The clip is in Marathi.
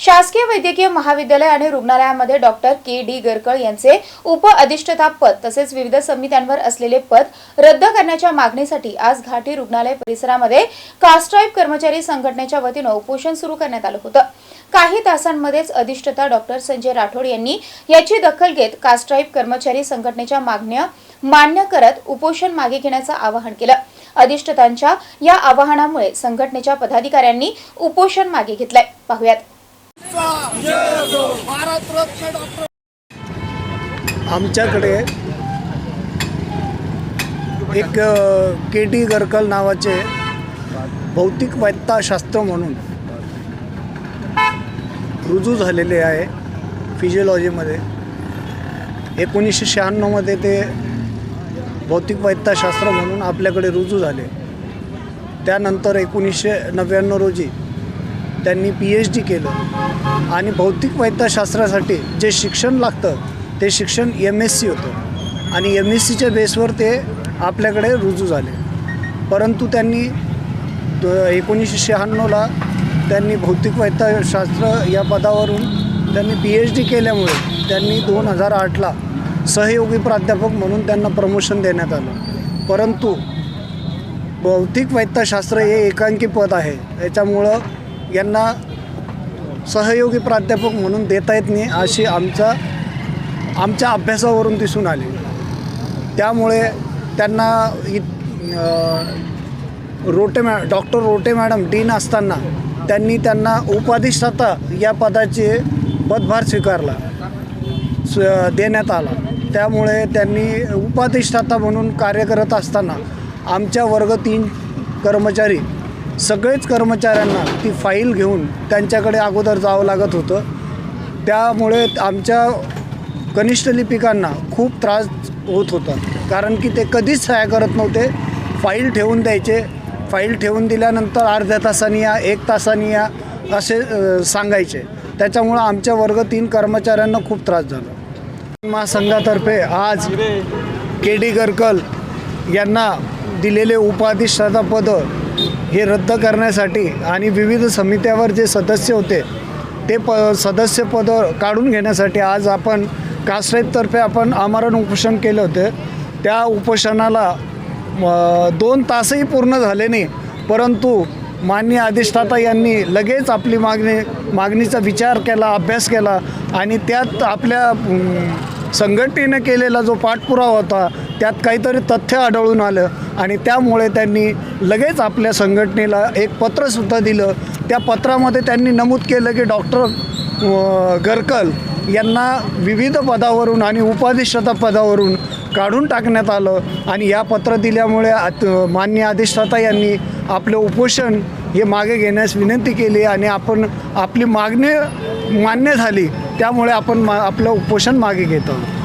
शासकीय वैद्यकीय महाविद्यालय आणि रुग्णालयामध्ये डॉक्टर के डी गरकळ यांचे उप अधिष्ठता पद तसेच विविध समित्यांवर असलेले पद रद्द करण्याच्या मागणीसाठी आज घाटी रुग्णालय परिसरामध्ये कास्ट्राईब कर्मचारी संघटनेच्या वतीनं उपोषण सुरू करण्यात आलं होतं. काही तासांमध्येच अधिष्ठता डॉक्टर संजय राठोड यांनी याची दखल घेत कास्ट्राईब कर्मचारी संघटनेच्या मागण्या मान्य करत उपोषण मागे घेण्याचं आवाहन केलं. अधिष्ठतांच्या या आवाहनामुळे संघटनेच्या पदाधिकाऱ्यांनी उपोषण मागे घेतलंय. पाहुयात. भारतरत्न डॉक्टर आमच्याकडे एक के टी गरकल नावाचे भौतिक वैत्ताशास्त्र म्हणून रुजू झालेले आहे फिजिओलॉजीमध्ये एकोणीसशे शहाण्णवमध्ये ते भौतिक वैत्ताशास्त्र म्हणून आपल्याकडे रुजू झाले. त्यानंतर एकोणीसशे नव्याण्णव रोजी त्यांनी पी एच डी केलं. आणि भौतिक वैद्यशास्त्रासाठी जे शिक्षण लागतं ते शिक्षण एम एस सी होतं. आणि एम एस सीच्या बेसवर ते आपल्याकडे रुजू झाले. परंतु त्यांनी एकोणीसशे शहाण्णवला त्यांनी भौतिक वैद्यशास्त्र या पदावरून त्यांनी पी एच डी केल्यामुळे त्यांनी दोन हजार आठला सहयोगी प्राध्यापक म्हणून त्यांना प्रमोशन देण्यात आलं. परंतु भौतिक वैद्यशास्त्र हे एकांकी पद आहे. याच्यामुळं यांना सहयोगी प्राध्यापक म्हणून देता येत नाही अशी आमचा आमच्या अभ्यासावरून दिसून आली. त्यामुळे त्यांना इ रोटे मॅ डॉक्टर रोटे मॅडम डीन असताना त्यांनी त्यांना उपाधिष्ठाता या पदाचे पदभार स्वीकारला स्व देण्यात आला. त्यामुळे त्यांनी उपाधिष्ठाता म्हणून कार्य करत असताना आमच्या वर्ग तीन कर्मचारी सगळेच कर्मचाऱ्यांना ती फाईल घेऊन त्यांच्याकडे अगोदर जावं लागत होतं. त्यामुळे आमच्या कनिष्ठ लिपिकांना खूप त्रास होत होता. कारण की ते कधीच सह्या करत नव्हते. फाईल ठेवून द्यायचे. फाईल ठेवून दिल्यानंतर अर्ध्या तासाने या एक तासानी या असे सांगायचे. त्याच्यामुळं आमच्या वर्ग तीन कर्मचाऱ्यांना खूप त्रास झाला. महासंघातर्फे आज के डी गरकल यांना दिलेले उपाधिष्ठाता पदं हे रद्द करण्यासाठी आणि विविध समित्यावर जे सदस्य होते ते प सदस्यपद काढून घेण्यासाठी आज आपण कास्ट्राईबतर्फे आपण आमरण उपोषण केलं होते. त्या उपोषणाला दोन तासही पूर्ण झाले नाही. परंतु मान्य अधिष्ठाता यांनी लगेच आपली मागणी मागणीचा विचार केला अभ्यास केला आणि त्यात आपल्या संघटनेनं केलेला जो पाठपुरावा होता त्यात काहीतरी तथ्य आढळून आलं. आणि त्यामुळे त्यांनी लगेच आपल्या संघटनेला एक पत्रसुद्धा दिलं. त्या पत्रामध्ये त्यांनी नमूद केलं की डॉक्टर गरकल यांना विविध पदावरून आणि उपाधिष्ठता पदावरून काढून टाकण्यात आलं आणि या पत्र दिल्यामुळे आत मान्य अधिष्ठाता यांनी आपलं उपोषण हे मागे घेण्यास विनंती केली आणि आपण आपली मागणी मान्य झाली. त्यामुळे आपण मा आपलं उपोषण मागे घेतो